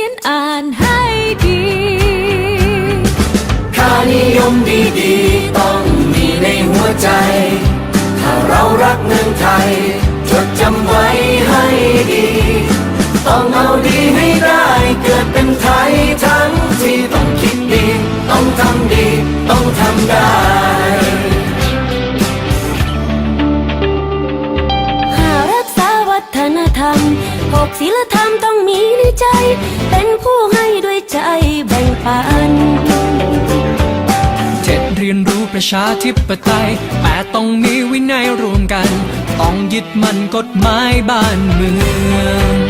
ขียนอ่านให้ดีค่านิยมดีๆ ต้องมีในหัวใจ ถ้าเรารักเมืองไทย จดจำไว้ให้ดี ต้องเอาดีให้ได้เกิดเป็นไทยทั้งที่ต้องคิดดี ต้องทำดี ต้องทำได้หารักษาวัฒนธรรมหกศีลธรรมต้องมีในใจ ผู้ให้ด้วยใจแบ่งปันเจ็ดเรียนรู้ประชาธิปไตยแปดต้องมีวินัยรวมกัน ต้องยึดมั่นกฎหมายบ้านเมือง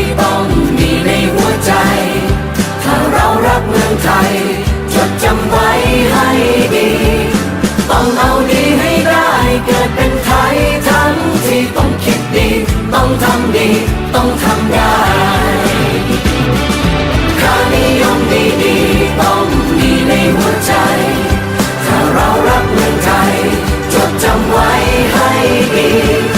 ต้องทำได้ค่านิยมดีๆต้องมีในหัวใจ ถ้าเรารักเมืองไทย จดจำไว้ให้ดี